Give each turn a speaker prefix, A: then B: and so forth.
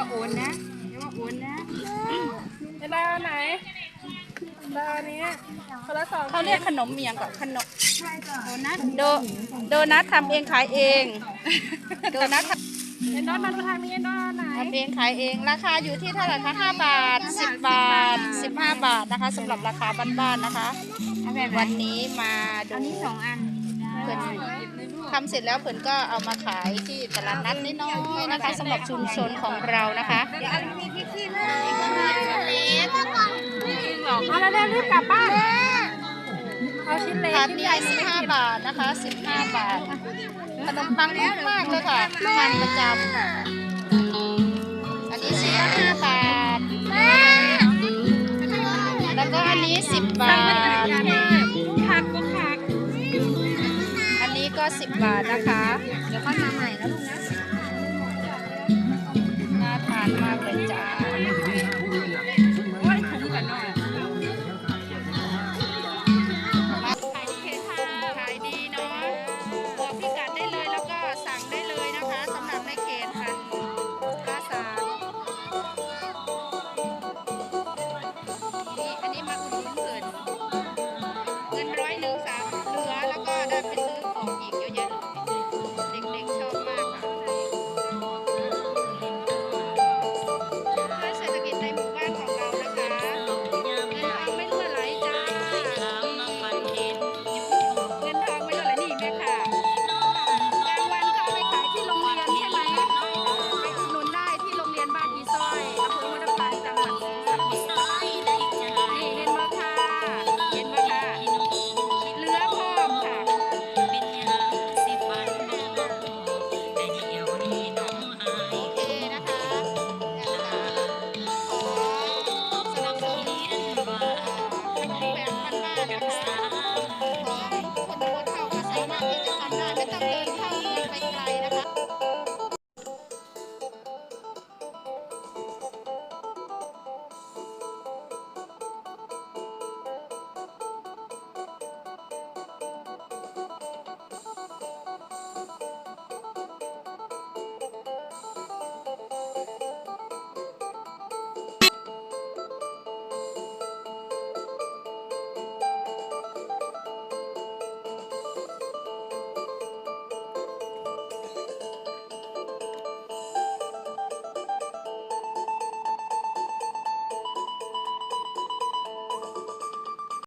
A: ว่าโอนนะอย่าว่าโอนนะ
B: จะได้อันไหนได้อันนี้คนละสอง
C: เขาเรียกขนมเมียงกับขนม
A: โอนนะ
C: โดโดนัททำเองขายเองโดนัทท
B: เอ็นดอนมาดูทางนี้เอ็นดอนไหนำ
C: ทำเองขายเองราคาอยู่ที่เท่าไหร่คะ5บาท10บาท15บาทนะคะสำหรับราคาบ้านๆนะคะ
A: เอาแบบ
C: วันนี้มาดู
A: อันนี้สองอัน
C: เพิ่น ทำเสร็จแล้วเพิ่นก็เอามาขายที่ตลาดนัดน้อยๆนะคะสำหรับชุมชนของเรานะคะ
A: เดี๋ยวอันนี้พี่ขี้เลย
B: เอาแล้วเร็วรีบกลับบ้านเอาชิ้นเล็ก
C: ถาดนี้15 บาทนะคะ 15 บาทขนมปังนุ่มมากเลยค่ะทานประจำ 90 บาทนะคะ
B: เดี๋ยวค่
C: อยมาใหม่นะลูกนะ